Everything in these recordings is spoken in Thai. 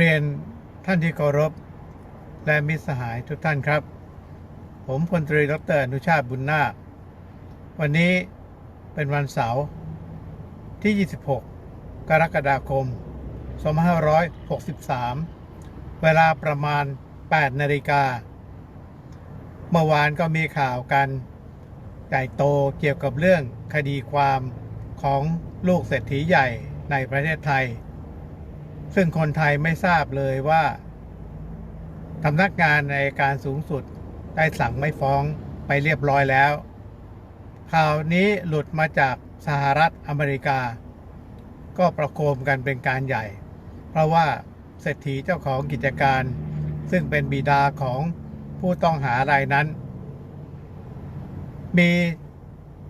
เรียนท่านที่เคารพ และมิตรสหายทุกท่านครับ ผมพลตรีดรอนุชาติบุญนาควันนี้เป็นวันเสาร์ที่ 26 กรกฎาคม 2563 เวลาประมาณ 8 นาฬิกา เมื่อวานก็มีข่าวกันใหญ่โตเกี่ยวกับเรื่องคดีความของลูกเศรษฐีใหญ่ในประเทศไทย ซึ่งคนไทยไม่ทราบเลยว่าสำนักงานในการสูงสุดได้สั่งไม่ฟ้องไปเรียบร้อยแล้ว ข่าวนี้หลุดมาจากสหรัฐอเมริกา ก็ประโคมกันเป็นการใหญ่ เพราะว่าเศรษฐีเจ้าของกิจการ ซึ่งเป็นบิดาของผู้ต้องหารายนั้น มี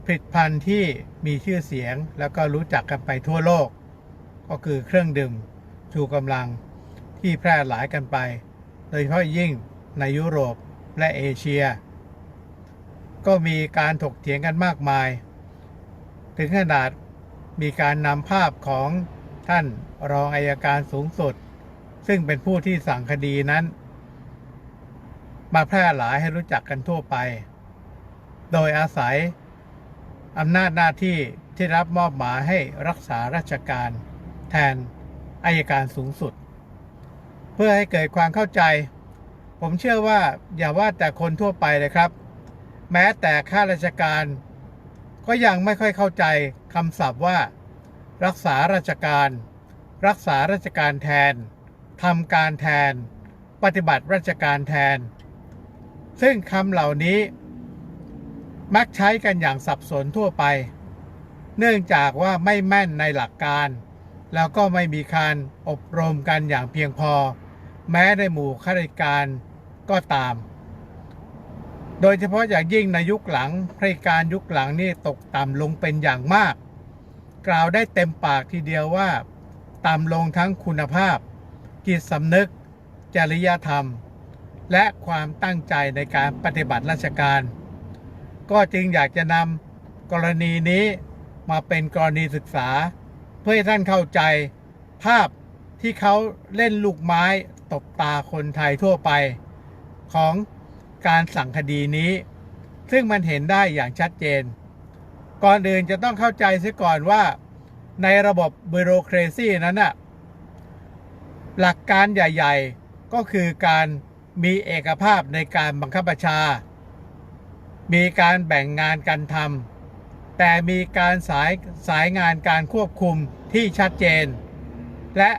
ผลิตภัณฑ์ที่มีชื่อเสียงแล้วก็รู้จักกันไปทั่วโลก ก็คือเครื่องดื่ม ชูกำลังที่แพร่หลายกันไป โดยเฉพาะยิ่งในยุโรปและเอเชีย ก็มีการถกเถียงกันมากมาย ถึงขนาดมีการนำภาพของท่านรองอายการสูงสุด ซึ่งเป็นผู้ที่สั่งคดีนั้น มาแพร่หลายให้รู้จักกันทั่วไป โดยอาศัยอำนาจหน้าที่ที่รับมอบหมายให้รักษาราชการ แทน อายการสูงสุด เพื่อให้เกิดความเข้าใจ ผมเชื่อว่าอย่าว่าแต่คนทั่วไปเลยครับ แม้แต่ข้าราชการ ก็ยังไม่ค่อยเข้าใจคำศัพท์ว่า รักษาราชการ รักษาราชการแทนทำการแทน ปฏิบัติราชการแทน ซึ่งคำเหล่านี้ มักใช้กันอย่างสับสนทั่วไป เนื่องจากว่าไม่แม่นในหลักการ แล้วก็ไม่มีการอบรมกันอย่างเพียงพอ แม้ในหมู่ข้าราชการก็ตาม โดยเฉพาะอย่างยิ่งในยุคหลังข้าราชการยุคหลังนี่ตกต่ำลงเป็นอย่างมาก กล่าวได้เต็มปากทีเดียวว่า ต่ำลงทั้งคุณภาพ จิตสำนึก จริยธรรม และความตั้งใจในการปฏิบัติราชการ ก็จึงอยากจะนำกรณีนี้มาเป็นกรณีศึกษา เพื่อให้ท่านเข้าใจภาพที่เขาเล่นลูกไม้ตบตาคนไทยทั่วไป ของการสั่งคดีนี้ ซึ่งมันเห็นได้อย่างชัดเจน ก่อนอื่นจะต้องเข้าใจเสียก่อนว่า ในระบบบิโรเครซีนั้นน่ะหลักการใหญ่ ๆ ก็คือการมีเอกภาพในการบังคับบัญชา มีการแบ่งงานกันทำแต่มีการสายสายงานการควบคุม ที่ชัดเจน และ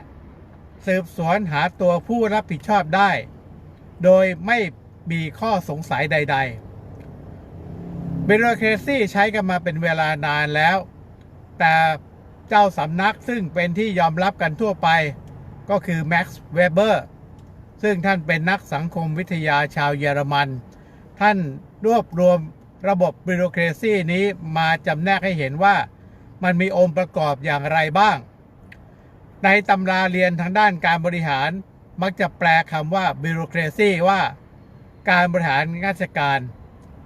สืบสวนหาตัวผู้รับผิดชอบได้ โดยไม่มีข้อสงสัยใดๆ b บ r o c r a c y ใช้กันมาเป็นเวลานานแล้ว แต่เจ้าสำนักซึ่งเป็นที่ยอมรับกันทั่วไป ก็คือ Max Weber ซึ่งท่านเป็นนักสังคมวิทยาชาวเยอรมัน ท่านรวบรวมระบบบิโรเครซีนี้มาจำแนกให้เห็นว่า มันมีองค์ประกอบอย่างไรบ้าง ในตำราเรียนทางด้านการบริหารมักจะแปลคำว่าบิโรเครซีว่า การบริหารราชการ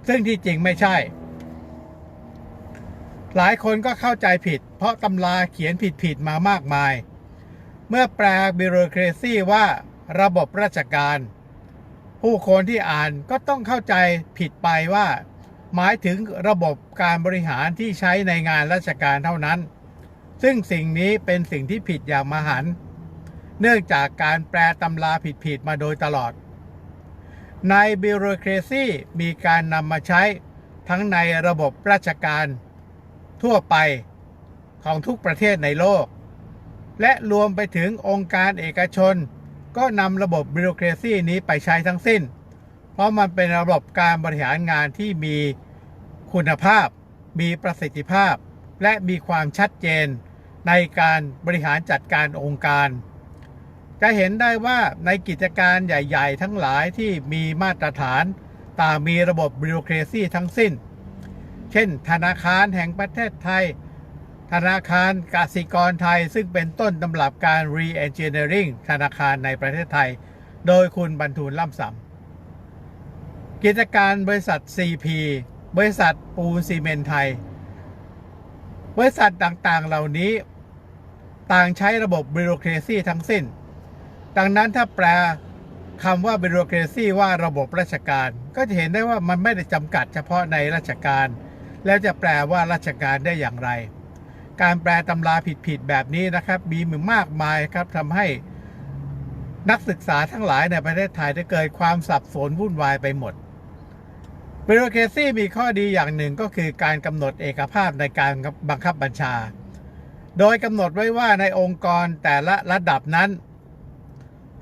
ซึ่งที่จริงไม่ใช่ หลายคนก็เข้าใจผิด เพราะตำราเขียนผิดๆมามากมาย เมื่อแปลบิโรเครซีว่าระบบราชการ ผู้คนที่อ่านก็ต้องเข้าใจผิดไปว่า หมายถึงระบบการบริหารที่ใช้ในงานราชการเท่านั้น ซึ่งสิ่งนี้เป็นสิ่งที่ผิดอย่างมหัน เนื่องจากการแปลตำราผิดๆมาโดยตลอด ในบิโรเครซีมีการนำมาใช้ทั้งในระบบราชการ ทั่วไปของทุกประเทศในโลก และรวมไปถึงองค์การเอกชน ก็นำระบบบิโรเครซีนี้ไปใช้ทั้งสิ้น เพราะมันเป็นระบบการบริหารงานที่มีคุณภาพ มีประสิทธิภาพ และมีความชัดเจนในการบริหารจัดการองค์การ จะเห็นได้ว่าในกิจการใหญ่ ๆ ทั้งหลายที่มีมาตรฐานต่างมีระบบบิโรเครซีทั้งสิ้น เช่น ธนาคารแห่งประเทศไทย ธนาคารกสิกรไทยซึ่งเป็นต้นตำรับการ re-engineering ธนาคารในประเทศไทย โดยคุณบรรทูลล่ำสำ กิจการบริษัท CP บริษัทปูนซีเมนไทย บริษัทต่างๆเหล่านี้ต่างใช้ระบบบิโรเครซีทั้งสิ้น ดังนั้นถ้าแปลคำว่า bureaucracy ว่าระบบราชการ ก็จะเห็นได้ว่ามันไม่ได้จำกัดเฉพาะในราชการ แล้วจะแปลว่าราชการได้อย่างไร การแปลตำราผิดๆแบบนี้นะครับ มีมือมากมายครับทำให้นักศึกษาทั้งหลายในประเทศไทยได้เกิดความสับสนวุ่นวายไปหมด bureaucracy มีข้อดีอย่างหนึ่งก็คือการกำหนดเอกภาพในการบังคับบัญชา โดยกำหนดไว้ว่าในองค์กรแต่ละระดับนั้น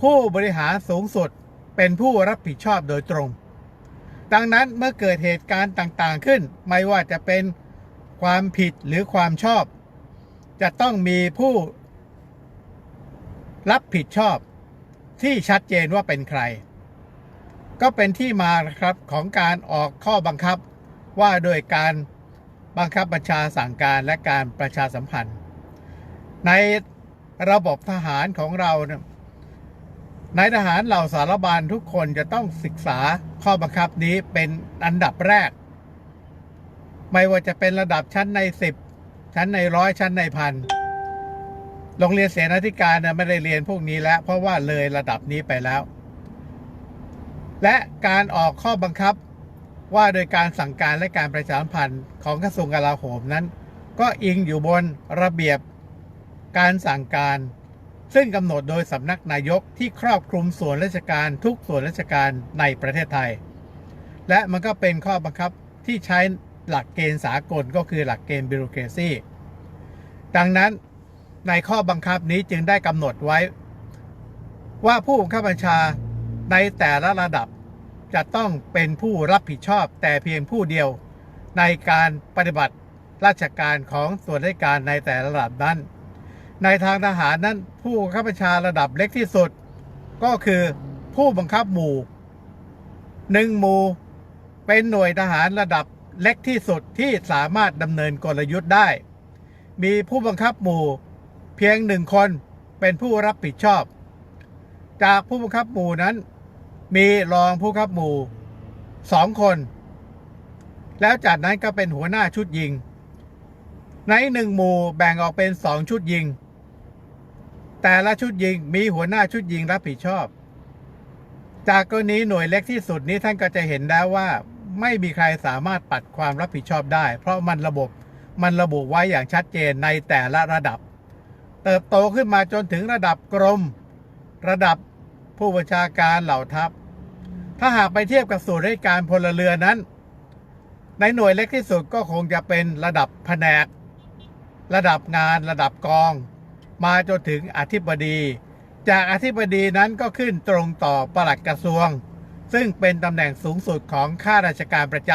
ผู้บริหารสูงสุดเป็นผู้รับผิดชอบโดยตรง ดังนั้นเมื่อเกิดเหตุการณ์ต่างๆขึ้น ไม่ว่าจะเป็นความผิดหรือความชอบ จะต้องมีผู้รับผิดชอบที่ชัดเจนว่าเป็นใคร ก็เป็นที่มานะครับของการออกข้อบังคับว่าโดยการบังคับบัญชาสั่งการและการประชาสัมพันธ์ ในระบบทหารของเราเนี่ยนายทหารเหล่าสารบาลทุกคนจะต้องศึกษาข้อบังคับนี้เป็นอันดับแรก ไม่ว่าจะเป็นระดับชั้นในสิบชั้นในร้อยชั้นในพันโรงเรียนเสนาธิการไม่ได้เรียนพวกนี้แล้ว เพราะว่าเลยระดับนี้ไปแล้ว และการออกข้อบังคับว่าโดยการสั่งการและการประชาสัมพันธ์ของกระทรวงกลาโหมนั้น ก็อิงอยู่บนระเบียบการสั่งการ ซึ่งกำหนดโดยสำนักนายกที่ครอบคลุมส่วนราชการทุกส่วนราชการในประเทศไทย และมันก็เป็นข้อบังคับที่ใช้หลักเกณฑ์สากลก็คือหลักเกณฑ์บิโรเคซีดังนั้นในข้อบังคับนี้จึงได้กำหนดไว้ ว่าผู้บังคับบัญชา ในแต่ละระดับจะต้องเป็นผู้รับผิดชอบแต่เพียงผู้เดียว ในการปฏิบัติราชการของส่วนราชการในแต่ละระดับนั้น ในทางทหารนั้นผู้บังคับบัญชาระดับเล็กที่สุด ก็คือผู้บังคับหมู่หนึ่งหมู่เป็นหน่วยทหารระดับเล็กที่สุดที่สามารถดำเนินกลยุทธ์ได้ มีผู้บังคับหมู่เพียงหนึ่งคนเป็นผู้รับผิดชอบ จากผู้บังคับหมู่นั้น มีรองผู้บังคับหมู่สองคน แล้วจากนั้นก็เป็นหัวหน้าชุดยิง ในหนึ่งหมู่แบ่งออกเป็นสองชุดยิง แต่ละชุดยิงมีหัวหน้าชุดยิงรับผิดชอบ จากกรณีหน่วยเล็กที่สุดนี้ท่านก็จะเห็นแล้วว่า ไม่มีใครสามารถปัดความรับผิดชอบได้ เพราะมันระบบมันระบุไว้อย่างชัดเจนในแต่ละระดับ เติบโตขึ้นมาจนถึงระดับกรม ระดับผู้บัญชาการเหล่าทัพ ถ้าหากไปเทียบกับส่วนราชการพลเรือนนั้น ในหน่วยเล็กที่สุดก็คงจะเป็นระดับแผนก ระดับงานระดับกอง มาจนถึงอธิบดี จากอธิบดีนั้นก็ขึ้นตรงต่อปลัดกระทรวง ซึ่งเป็นตำแหน่งสูงสุดของข้าราชการประจ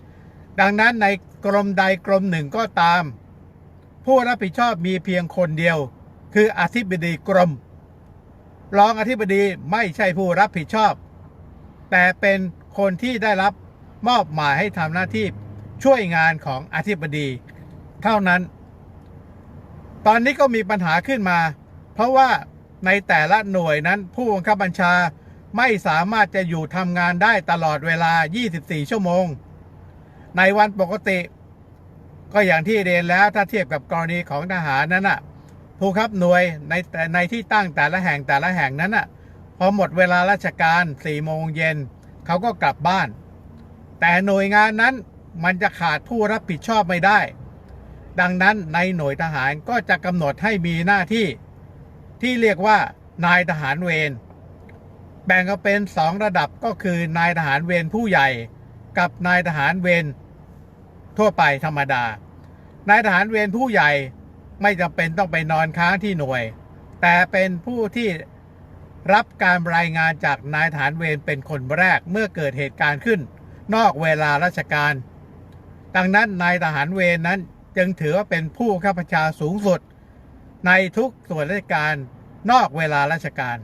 ำดังนั้นในกรมใดกรมหนึ่งก็ตาม ผู้รับผิดชอบมีเพียงคนเดียว คืออธิบดีกรมรองอธิบดีไม่ใช่ผู้รับผิดชอบ แต่เป็นคนที่ได้รับมอบหมายให้ทำหน้าที่ช่วยงานของอธิบดี เท่านั้น ตอนนี้ก็มีปัญหาขึ้นมา เพราะว่าในแต่ละหน่วยนั้นผู้บังคับบัญชาไม่สามารถจะอยู่ทำงานได้ตลอดเวลา 24 ชั่วโมง ในวันปกติ ก็อย่างที่เรียนแล้วถ้าเทียบกับกรณีของทหารนั้นน่ะ ผู้ขับหน่วยในแต่ในที่ตั้งแต่ละแห่งแต่ละแห่งนั้นน่ะ พอหมดเวลาราชการ4โมงเย็นเขาก็กลับบ้าน แต่หน่วยงานนั้นมันจะขาดผู้รับผิดชอบไม่ได้ ดังนั้นในหน่วยทหารก็จะกำหนดให้มีหน้าที่ ที่เรียกว่านายทหารเวรแบ่งออกเป็นสองระดับก็คือนายทหารเวรผู้ใหญ่ กับนายทหารเวรทั่วไปธรรมดา นายทหารเวรผู้ใหญ่ไม่จำเป็นต้องไปนอนค้างที่หน่วย แต่เป็นผู้ที่ รับการรายงานจากนายทหารเวรเป็นคนแรกเมื่อเกิดเหตุการณ์ขึ้น นอกเวลาราชการ ดังนั้นนายทหารเวรนั้นจึงถือว่าเป็นผู้ข้าพเจ้าสูงสุด ในทุกส่วนราชการนอกเวลาราชการ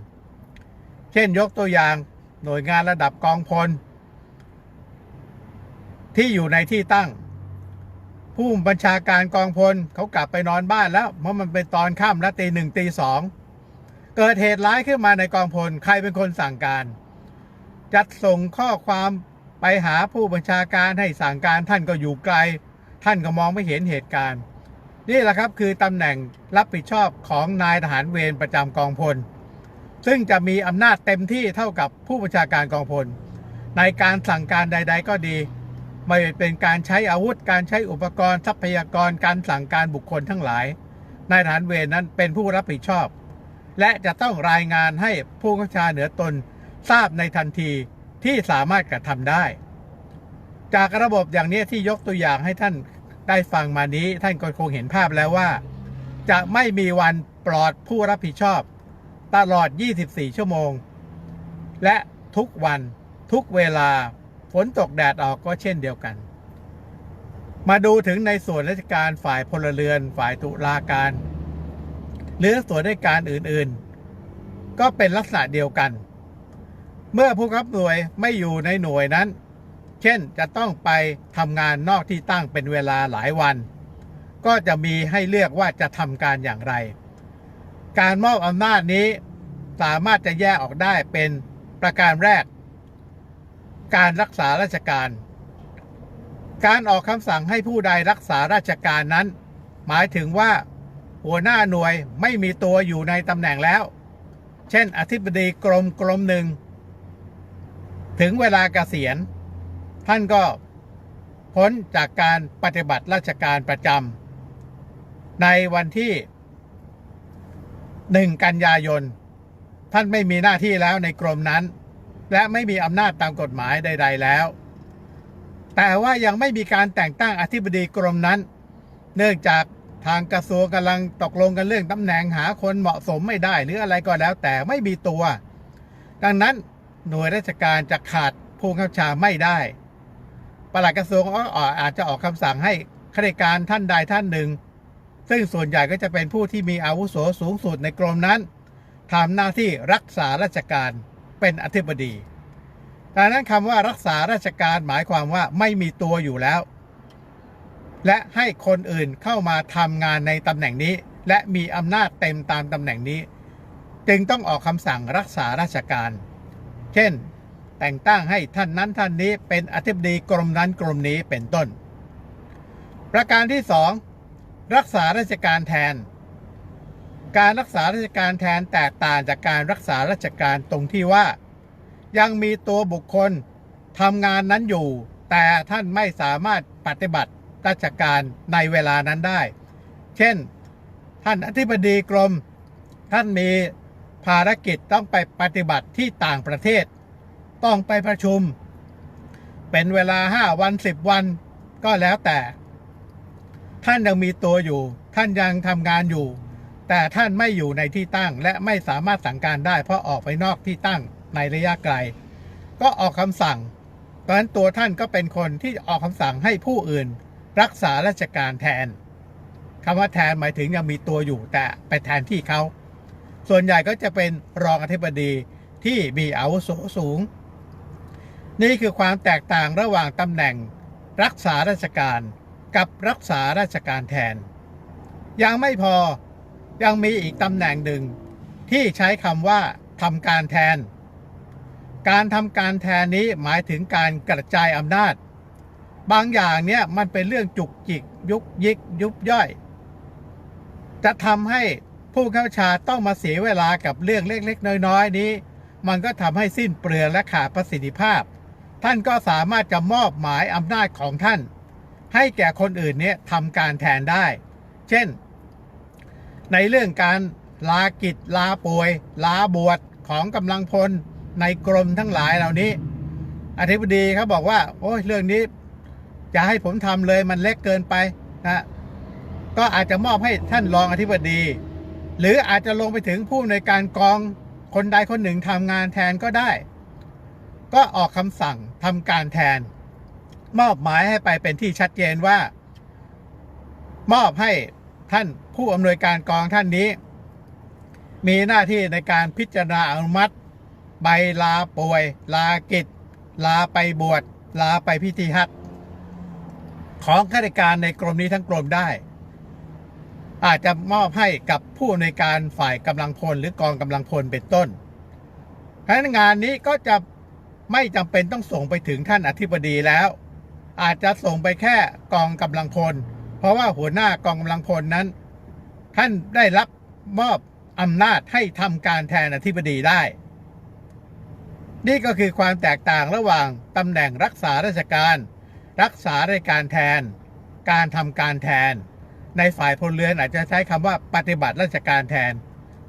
เช่นยกตัวอย่างหน่วยงานระดับกองพล ที่อยู่ในที่ตั้ง ผู้บัญชาการกองพลเขากลับไปนอนบ้านแล้วเพราะมันเป็นตอนค่ำและตีหนึ่งตีสอง เกิดเหตุร้ายขึ้นมาในกองพล ใครเป็นคนสั่งการ จัดส่งข้อความไปหาผู้บัญชาการให้สั่งการท่านก็อยู่ไกล ท่านก็มองไม่เห็นเหตุการณ์ นี่แหละครับคือตำแหน่งรับผิดชอบของนายทหารเวรประจำกองพล ซึ่งจะมีอำนาจเต็มที่เท่ากับผู้บัญชาการกองพล ในการสั่งการใด ๆ ก็ดี ไม่เป็นการใช้อาวุธการใช้อุปกรณ์ทรัพยากรการสั่งการบุคคลทั้งหลายนายทหารเวรนั้นเป็นผู้รับผิดชอบ และจะต้องรายงานให้ผู้บัญชาเหนือตนทราบในทันทีที่สามารถกระทำได้ จากระบบอย่างนี้ที่ยกตัวอย่างให้ท่านได้ฟังมานี้ ท่านก็คงเห็นภาพแล้วว่า จะไม่มีวันปลอดผู้รับผิดชอบ ตลอด 24 ชั่วโมง และทุกวันทุกเวลาฝนตกแดดออกก็เช่นเดียวกัน มาดูถึงในส่วนราชการฝ่ายพลเรือนฝ่ายตุลาการ หรือส่วนราชการอื่นๆ ก็เป็นลักษณะเดียวกัน เมื่อผู้ขับหน่วยไม่อยู่ในหน่วยนั้น เช่นจะต้องไปทำงานนอกที่ตั้งเป็นเวลาหลายวัน ก็จะมีให้เลือกว่าจะทำการอย่างไร การมอบอำนาจนี้สามารถจะแยกออกได้เป็นประการแรก การรักษาราชการ การออกคำสั่งให้ผู้ใดรักษาราชการนั้น หมายถึงว่า หัวหน้าหน่วยไม่มีตัวอยู่ในตำแหน่งแล้ว เช่น อธิบดีกรมกรมหนึ่ง ถึงเวลาเกษียณ ท่านก็พ้นจากการปฏิบัติราชการประจำในวันที่ 1 กันยายน ท่านไม่มีหน้าที่แล้วในกรมนั้น และไม่มีอำนาจตามกฎหมายใด ๆ แล้ว แต่ว่ายังไม่มีการแต่งตั้งอธิบดีกรมนั้น เนื่องจาก ทางกระทรวงกำลังตกลงกันเรื่องตำแหน่งหาคนเหมาะสมไม่ได้หรืออะไรก็แล้ว แต่ไม่มีตัว ดังนั้นหน่วยราชการจะขาดผู้ข้าราชาไม่ได้ปลัดกระทรวงก็อาจจะออกคำสั่งให้ข้าราชการท่านใดท่านหนึ่ง ซึ่งส่วนใหญ่ก็จะเป็นผู้ที่มีอาวุโสสูงสุดในกรมนั้นทำหน้าที่รักษาราชการเป็นอธิบดีดังนั้นคำว่ารักษาราชการหมายความว่าไม่มีตัวอยู่แล้ว และให้คนอื่นเข้ามาทำงานในตำแหน่งนี้ และมีอำนาจเต็มตามตำแหน่งนี้ จึงต้องออกคำสั่งรักษาราชการ เช่น แต่งตั้งให้ท่านนั้นท่านนี้เป็นอธิบดีกรมนั้นกรมนี้เป็นต้น ประการที่สองรักษาราชการแทน การรักษาราชการแทนแตกต่างจากการรักษาราชการตรงที่ว่า ยังมีตัวบุคคลทำงานนั้นอยู่ แต่ท่านไม่สามารถปฏิบัติ ราชการในเวลานั้นได้ เช่น ท่านอธิบดีกรม ท่านมีภารกิจต้องไปปฏิบัติที่ต่างประเทศ ต้องไปประชุม เป็นเวลา 5 วัน 10 วันก็แล้วแต่ ท่านยังมีตัวอยู่ ท่านยังทำงานอยู่ แต่ท่านไม่อยู่ในที่ตั้ง และไม่สามารถสั่งการได้ เพราะออกไปนอกที่ตั้งในระยะไกล ก็ออกคำสั่งตอนนั้นตัวท่านก็เป็นคนที่ออกคำสั่งให้ผู้อื่น รักษาราชการแทนคำว่าแทนหมายถึงยังมีตัวอยู่แต่ไปแทนที่เขาส่วนใหญ่ก็จะเป็นรองอธิบดีที่มีอาวุโสสูง นี่คือความแตกต่างระหว่างตำแหน่งรักษาราชการกับรักษาราชการแทน ยังไม่พอยังมีอีกตำแหน่งหนึ่งที่ใช้คำว่าทำการแทน การทำการแทนนี้หมายถึงการกระจายอำนาจ บางอย่างเนี่ยมันเป็นเรื่องจุกจิก ยุกยิก ยุบย่อย จะทำให้ผู้เข้าชาต้องมาเสียเวลากับเรื่องเล็ก ๆ น้อย ๆ นี้ มันก็ทำให้สิ้นเปลืองและขาดประสิทธิภาพ ท่านก็สามารถจะมอบหมายอำนาจของท่าน ให้แก่คนอื่นเนี่ยทำการแทนได้ เช่น ในเรื่องการลากิจลาป่วย ลาบวชของกำลังพลในกรมทั้งหลายเหล่านี้ อธิบดีเขาบอกว่า โอ้ยเรื่องนี้ จะให้ผมทำเลยมันเล็กเกินไปนะก็อาจจะมอบให้ท่านรองอธิบดี หรืออาจจะลงไปถึงผู้ในวยการกองคนใดคนหนึ่งทำงานแทนก็ได้ ก็ออกคำสั่งทำการแทน มอบหมายให้ไปเป็นที่ชัดเจนว่า มอบให้ท่านผู้อำนวยการกองท่านนี้ มีหน้าที่ในการพิจารณาอนุมัติ ใบลาป่วย ลากิจ ลาไปบวชลาไปพิธีฮัต ของข้าราชการในกรมนี้ทั้งกรมได้ อาจจะมอบให้กับผู้อำนการฝ่ายกำลังพลหรือกองกำลังพลเป็นต้นเพราะฉะนั้นงานนี้ก็จะไม่จำเป็นต้องส่งไปถึงท่านอธิบดีแล้ว อาจจะส่งไปแค่กองกำลังพล เพราะว่าหัวหน้ากองกำลังพลนั้น ท่านได้รับมอบอำนาจให้ทำการแทนอธิบดีได้ นี่ก็คือความแตกต่างระหว่างตำแหน่งรักษาราชการ รักษาราชการแทน การทำการแทน ในฝ่ายพลเรือนอาจจะใช้คำว่าปฏิบัติราชการแทน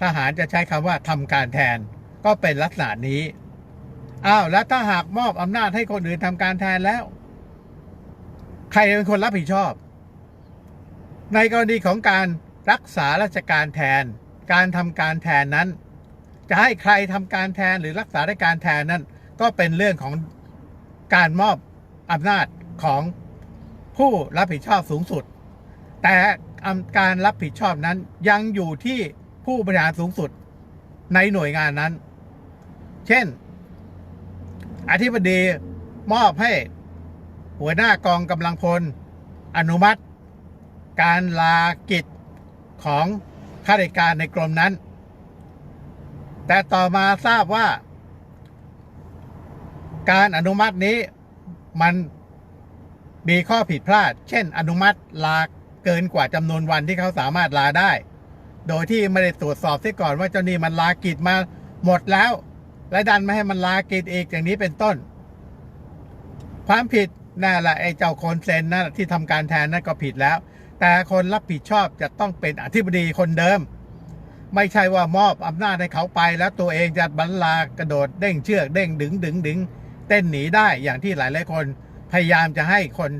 ทหารจะใช้คำว่าทำการแทน ก็เป็นลักษณะนี้อ้าวแล้วถ้าหากมอบอำนาจให้คนอื่นทำการแทนแล้ว ใครเป็นคนรับผิดชอบ ในกรณีของการรักษาราชการแทน การทำการแทนนั้น จะให้ใครทำการแทนหรือรักษาราชการแทนนั้น ก็เป็นเรื่องของการมอบอำนาจ ของผู้รับผิดชอบสูงสุด แต่การรับผิดชอบนั้นยังอยู่ที่ผู้บริหารสูงสุดในหน่วยงานนั้น เช่น อธิบดีมอบให้หัวหน้ากองกำลังพล อนุมัติ การลากิจของข้าราชการในกรมนั้น แต่ต่อมาทราบว่า การอนุมัตินี้มัน มีข้อผิดพลาด เช่น อนุมัติลาเกินกว่าจำนวนวันที่เขาสามารถลาได้ โดยที่ไม่ได้ตรวจสอบเสียก่อนว่าเจ้านี่มันลากิจมาหมดแล้ว และดันไม่ให้มันลากิจอีกอย่างนี้เป็นต้น ความผิดนั่นแหละไอ้เจ้าคนเซ็นนั่นที่ทำการแทนนั่นก็ผิดแล้ว แต่คนรับผิดชอบจะต้องเป็นอธิบดีคนเดิม ไม่ใช่ว่ามอบอำนาจให้เขาไปแล้วตัวเองจะบรรลากระโดดเด้งเชือกเด้งดึงดึงดึงเต้นหนีได้อย่างที่หลายหลายคน พยายามจะให้คน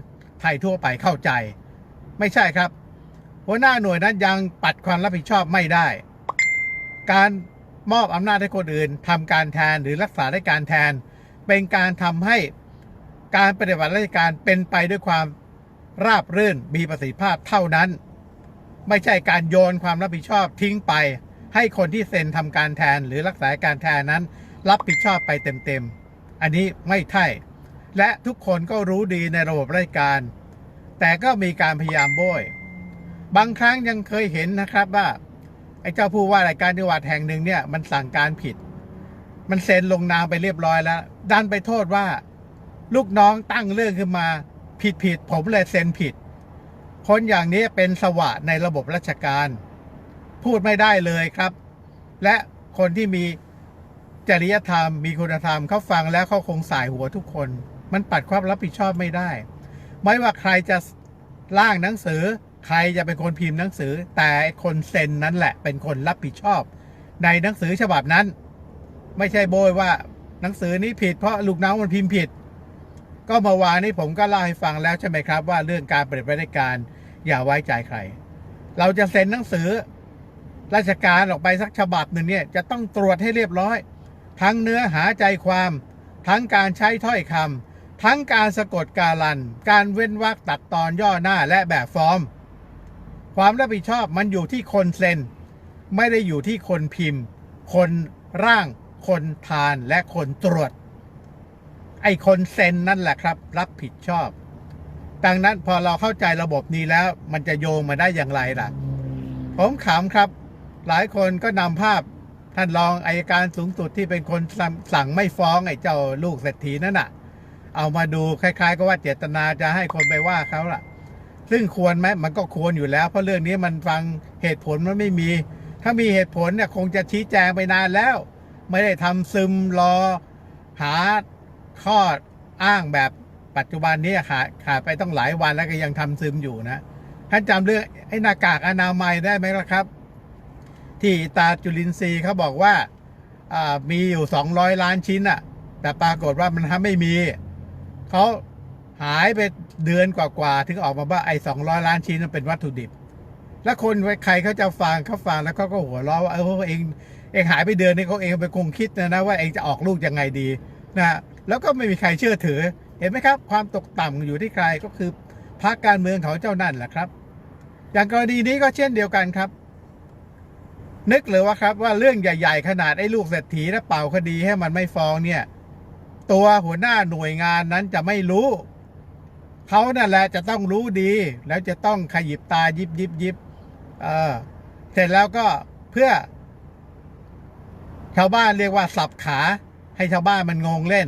ไทยทั่วไปเข้าใจ ไม่ใช่ครับ หัวหน้าหน่วยนั้นยังปัดความรับผิดชอบไม่ได้ การมอบอำนาจให้คนอื่นทำการแทนหรือรักษาราชการแทน เป็นการทำให้การปฏิบัติราชการเป็นไปด้วยความราบรื่นมีประสิทธิภาพเท่านั้น ไม่ใช่การโยนความรับผิดชอบทิ้งไป ให้คนที่เซ็นทำการแทนหรือรักษาการแทนนั้น รับผิดชอบไปเต็มๆ อันนี้ไม่ใช่ และทุกคนก็รู้ดีในระบบราชการ แต่ก็มีการพยายามโบยบางครั้งยังเคยเห็นนะครับว่าไอ้เจ้าผู้ว่ารายการจังหวัดแห่งหนึ่งเนี่ยมันสั่งการผิด มันเซ็นลงนามไปเรียบร้อยแล้ว ดันไปโทษว่า ลูกน้องตั้งเรื่องขึ้นมาผิดผิดผมเลยเซ็นผิด คนอย่างนี้เป็นสวะในระบบราชการ พูดไม่ได้เลยครับ และคนที่มีจริยธรรมมีคุณธรรมเขาฟังแล้วเขาคงสายหัวทุกคน มันปัดความรับผิดชอบไม่ได้ ไม่ว่าใครจะร่างหนังสือ ใครจะเป็นคนพิมพ์หนังสือ แต่คนเซ็นนั้นแหละ เป็นคนรับผิดชอบ ในหนังสือฉบับนั้น ไม่ใช่โบยว่าหนังสือนี้ผิดเพราะลูกน้องมันพิมพ์ผิด ก็เมื่อวานนี้ผมก็เล่าให้ฟังแล้วใช่ไหมครับ ว่าเรื่องการปฏิบัติการอย่าไว้ใจใคร เราจะเซ็นหนังสือ ราชการออกไปสักฉบับหนึ่งเนี่ยจะต้องตรวจให้เรียบร้อย ทั้งเนื้อหาใจความ ทั้งการใช้ถ้อยคำ ทั้งการสะกดการัน การเว้นวรรคตัดตอนย่อหน้าและแบบฟอร์ม ความรับผิดชอบมันอยู่ที่คนเซ็น ไม่ได้อยู่ที่คนพิมพ์ คนร่าง คนทานและคนตรวจ ไอ้คนเซ็นนั่นแหละครับ รับผิดชอบ ดังนั้นพอเราเข้าใจระบบนี้แล้ว มันจะโยงมาได้อย่างไรล่ะ ผมขำครับ หลายคนก็นำภาพท่านรองอายการสูงสุดที่เป็นคนสั่งไม่ฟ้องไอ้เจ้าลูกเศรษฐีนั่นน่ะ เอามาดูคล้าย ๆ ก็ว่าเจตนาจะให้คนไปว่าเขาล่ะ ซึ่งควรไหมมันก็ควรอยู่แล้ว เพราะเรื่องนี้มันฟังเหตุผลมันไม่มี ถ้ามีเหตุผลเนี่ยคงจะชี้แจงไปนานแล้ว ไม่ได้ทำซึมรอหาข้ออ้างแบบปัจจุบันนี้ขาดขาดไปต้องหลายวันแล้วก็ยังทำซึมอยู่นะท่านจำเรื่องไอ้หน้ากากอนามัยได้ไหมล่ะครับ ที่ตาจุลินทรีย์เขาบอกว่ามีอยู่ 200 ล้านชิ้นอะแต่ปรากฏว่ามันทำไม่มี เขาหายไปเดือนกว่าๆถึงออกมาว่าไอ้200ล้านชิ้นนั้นเป็นวัตถุดิบ แล้วคนใครเขาจะฟังเขาฟังแล้วเขาก็หัวเราะว่าเออเองเองหายไปเดือนนี้เขาเองไปคงคิดนะนะว่าเองจะออกลูกยังไงดีนะแล้วก็ไม่มีใครเชื่อถือ เห็นไหมครับ ความตกต่ำอยู่ที่ใครก็คือพรรคการเมืองของเจ้านั่นแหละครับ อย่างกรณีนี้ก็เช่นเดียวกันครับ นึกเลยว่าครับว่าเรื่องใหญ่ ๆ ขนาดไอ้ลูกเศรษฐีและเป่าคดีให้มันไม่ฟ้องเนี่ย ตัวหัวหน้าหน่วยงานนั้นจะไม่รู้ เขานั่นแหละจะต้องรู้ดี แล้วจะต้องขยิบตายิบยิบยิบเออเสร็จแล้วก็เพื่อ ชาวบ้านเรียกว่าสับขา ให้ชาวบ้านมันงงเล่น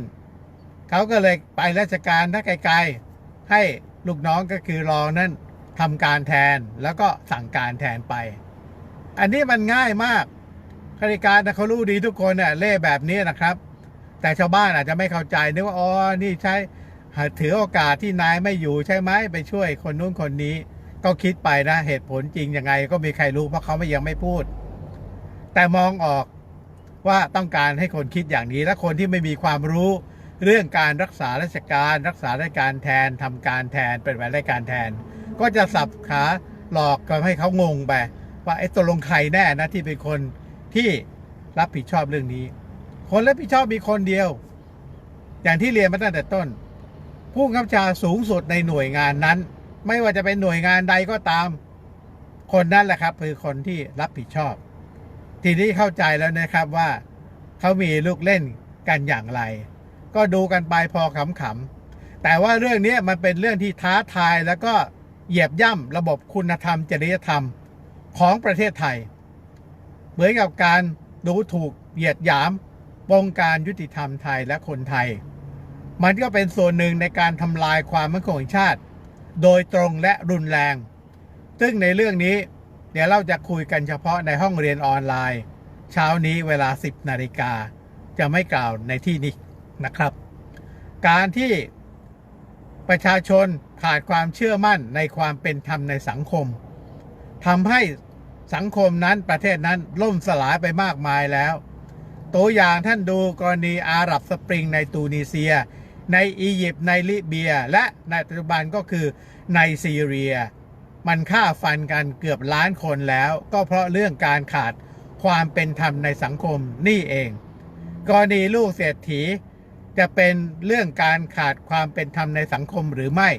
เขาก็เลยไปราชการถ้าไกลๆ ให้ลูกน้องก็คือรองนั่นทำการแทนแล้วก็สั่งการแทนไป อันนี้มันง่ายมากข้าราชการนะเขารู้ดีทุกคนเนี่ยเล่แบบนี้นะครับ แต่ชาวบ้านอาจจะไม่เข้าใจนึกว่าอ๋อนี่ใช้ถือโอกาสที่นายไม่อยู่ใช่ไหมไปช่วยคนนู้นคนนี้ ก็คิดไปนะเหตุผลจริงยังไง ก็มีใครรู้เพราะเขาไม่ยังไม่พูด แต่มองออกว่าต้องการให้คนคิดอย่างนี้และคนที่ไม่มีความรู้เรื่องการรักษาราชการ รักษาราชการแทนทำการแทนเป็นแบบราชการแทน ก็จะสับขาหลอกทำให้เขางงไปว่าไอ้ตกลงใครแน่นะที่เป็นคนที่รับผิดชอบเรื่องนี้ คนรับผิดชอบมีคนเดียว อย่างที่เรียนมาตั้งแต่ต้น ผู้กำกับชาสูงสุดในหน่วยงานนั้น ไม่ว่าจะเป็นหน่วยงานใดก็ตาม คนนั้นแหละครับ คือคนที่รับผิดชอบ ทีนี้เข้าใจแล้วนะครับว่าเขามีลูกเล่นกันอย่างไร ก็ดูกันไปพอขำๆแต่ว่าเรื่องนี้มันเป็นเรื่องที่ท้าทายแล้วก็เหยียบย่ำระบบคุณธรรมจริยธรรมของประเทศไทย เหมือนกับการดูถูกเหยียดหยาม วงการยุติธรรมไทยและคนไทย มันก็เป็นส่วนหนึ่งในการทำลายความมั่นคงชาติ โดยตรงและรุนแรง ซึ่งในเรื่องนี้เดี๋ยวเราจะคุยกันเฉพาะในห้องเรียนออนไลน์ เช้านี้เวลา 10นาฬิกาจะไม่กล่าวในที่นี้นะครับ การที่ประชาชนขาดความเชื่อมั่นในความเป็นธรรมในสังคมทำให้สังคมนั้นประเทศนั้นล่มสลายไปมากมายแล้ว ตัวอย่างท่านดูกรณีอาหรับสปริงในตูนิเซีย ในอียิปต์ในลิเบีย และในปัจจุบันก็คือในซีเรีย มันฆ่าฟันกันเกือบล้านคนแล้ว ก็เพราะเรื่องการขาดความเป็นธรรมในสังคมนี่เอง กรณีลูกเศรษฐี จะเป็นเรื่องการขาดความเป็นธรรมในสังคมหรือไม่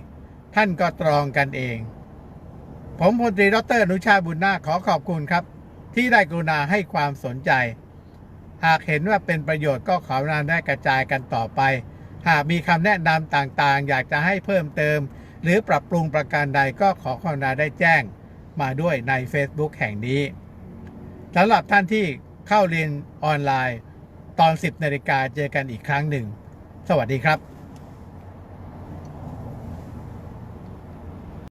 ท่านก็ตรองกันเอง ผมพลตรีดรอนุชาบุญนาขอขอบคุณครับ ที่ได้กรุณาให้ความสนใจ หากเห็นว่าเป็นประโยชน์ก็ขอรานได้กระจายกันต่อไป หากมีคำแนะนำต่างๆ อยากจะให้เพิ่มเติม หรือปรับปรุงประการใดก็ขอความนาได้แจ้ง มาด้วยใน Facebook แห่งนี้สำหรับท่านที่เข้าเรียนออนไลน์ ตอน 10นาฬิกาเจอกันอีกครั้งหนึ่ง สวัสดีครับ